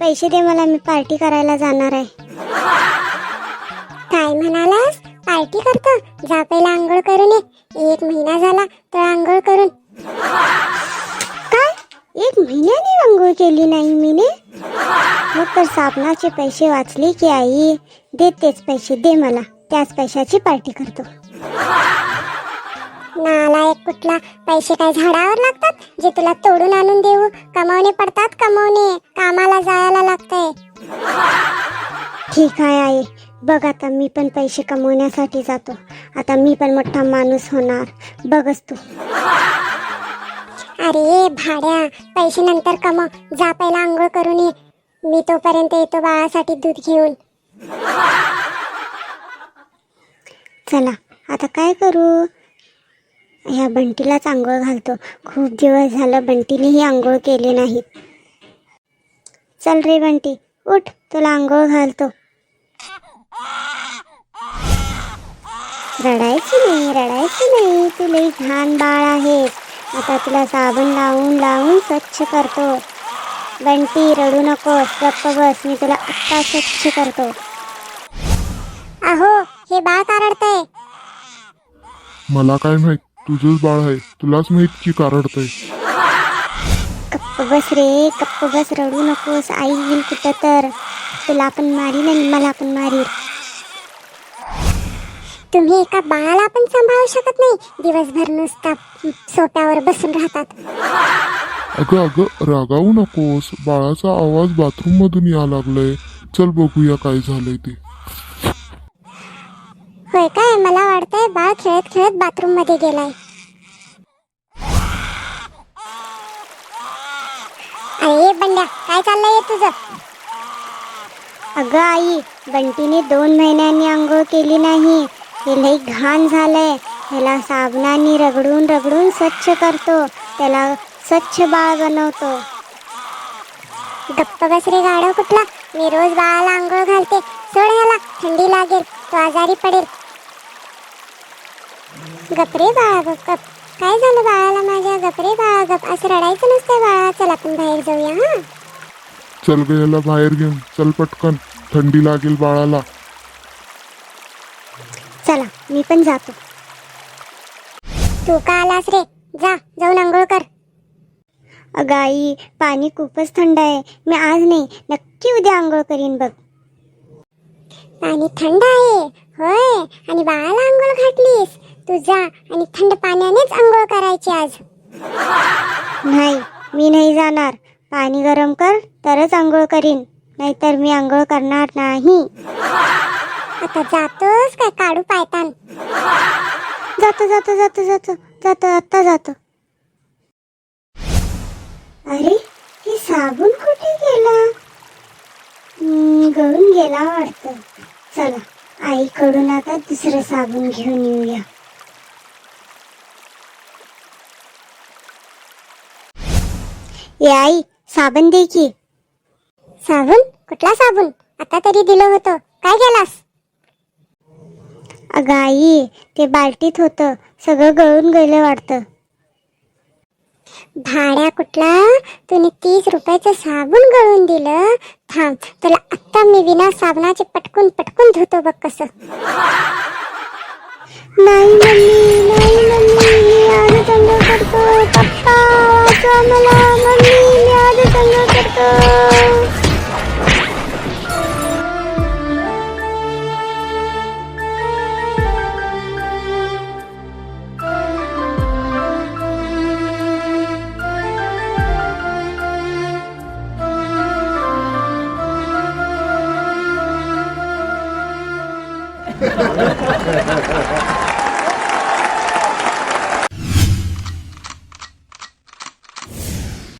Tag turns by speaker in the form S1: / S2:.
S1: पैसे दे मला मी पार्टी करायला जाणार आहे.
S2: काय म्हणालास? पार्टी करतो? जा पहिला आंघोळ करून ये. एक महिना झाला तर आंघोळ करून.
S1: काय? एक महिन्याने आंघोळ केली नाही मीने? मग तर साबणाचे पैसे वाचले की आई दे तेच पैसे दे मला. त्याच पैशाची पार्टी करतो.
S2: कुठला पैसे काय झाडावर लागतात? जे तुला तोडून आणून देऊ. कमावणे पडतात कमावणे. कामाला जायला लागतंय.
S1: ठीक आहे आई. बघ आता मी पण पैसे कमवण्यासाठी जातो. आता मी पण मोठा माणूस होणार. बघच तू.
S2: अरे भाड्या. पैसे नंतर कमव. जा पहिला आंघोळ करून ये. मी तोपर्यंत येतो बाळासाठी दूध घेऊन.
S1: चला आता काय करू? ह्या बंटीलाच आंघोळ घालतो. खूप दिवस झालं बंटीनेही आंघोळ केली नाही चल रे बंटी उठ तुला आंघोळ घालतो. रडायची नाही रडायची नाही. तुला घाण बाळ आहे आता तुला साबण लावून लावून स्वच्छ करतो. बंटी रडू नकोस गप्प बस मी तुला आत्ता स्वच्छ करतो.
S2: अहो हे बाळ का रडतंय?
S3: मला काय माहीत तुझंच बाळ आहे. तुलाच माहीत की कारडतंय
S1: गप्प बस रे गप्प बस. रडू नकोस. आई येईल कुठं तर. तुला पण मारीन आणि मला पण मारील
S2: तुम्ही एका बाळाला पण सांभाळू शकत नाही. दिवसभर नुसता सोप्यावर बसून राहतात.
S3: अगं अगं रागावू नकोस. बाळाचा आवाज बाथरूम मधून या लागलाय. चल बघूया काय झालंय ते.
S2: होय काय? मला वाटतंय बाळ खेळत खेळत बाथरूममध्ये गेलाय. अरे बंड्या काय चाललंय हे तुझं?
S1: अगं आई बंटीने दोन महिन्यांनी आंघोळ केली नाही. हे लई घाण झालंय. ह्याला साबणाने रगडून रगडून स्वच्छ करतो. त्याला स्वच्छ बाळ बनवतो.
S2: गप्प बस रे गाढव कुठला? मी रोज बाळाला आंघोळ घालते. सोड ह्याला थंडी लागेल तो आजारी पडेल. गप रे बाळा गप गप. काय झालं बाळाला माझ्या? गप रे बाळा गप. असं रडायचं नसतंय बाळा. चल आपण बाहेर जाऊया हा?
S3: चल ग याला बाहेर घेऊन. चल पटकन. थंडी लागेल बाळाला.
S1: चला मी पण जातो.
S2: तू का आलास रे? जा जाऊन आंघोळ कर.
S1: अगं आई पाणी खूपच थंड आहे. मी आज नाही नक्की उद्या आंघोळ करीन बघ.
S2: पाणी थंड आहे. होय. आणि बाळाला आंघोळ घातलीस. तू जा आणि थंड पाण्यानेच आंघोळ करायची आज.
S1: नाही मी नाही जाणार. पाणी गरम कर तरच आंघोळ करीन. नाहीतर मी आंघोळ करणार नाही.
S2: आता जातोस काय काढू पायतान?
S1: जातो जातो जातो जातो. जातो आत्ता जातो. अरे हे साबण कुठे गेला? गळून गेला वाटतं. चला आईकडून आता दुसरं साबण घेऊन येऊया. ए आई साबण दे की.
S2: साबण? कुठला साबण? आता तरी दिलं होतं. काय केलास?
S1: अगं आई ते बाल्टीत होतं. सगळं गळून गेलं वाटतं.
S2: भाड्या कुठला? तुम्ही तीस रुपयाचं साबण गळून दिलं. थांब तुला आत्ता मी विना साबणाचे पटकून पटकून धुतो बघ कसं.
S1: नाही मम्मी नाही मम्मी. Gracias.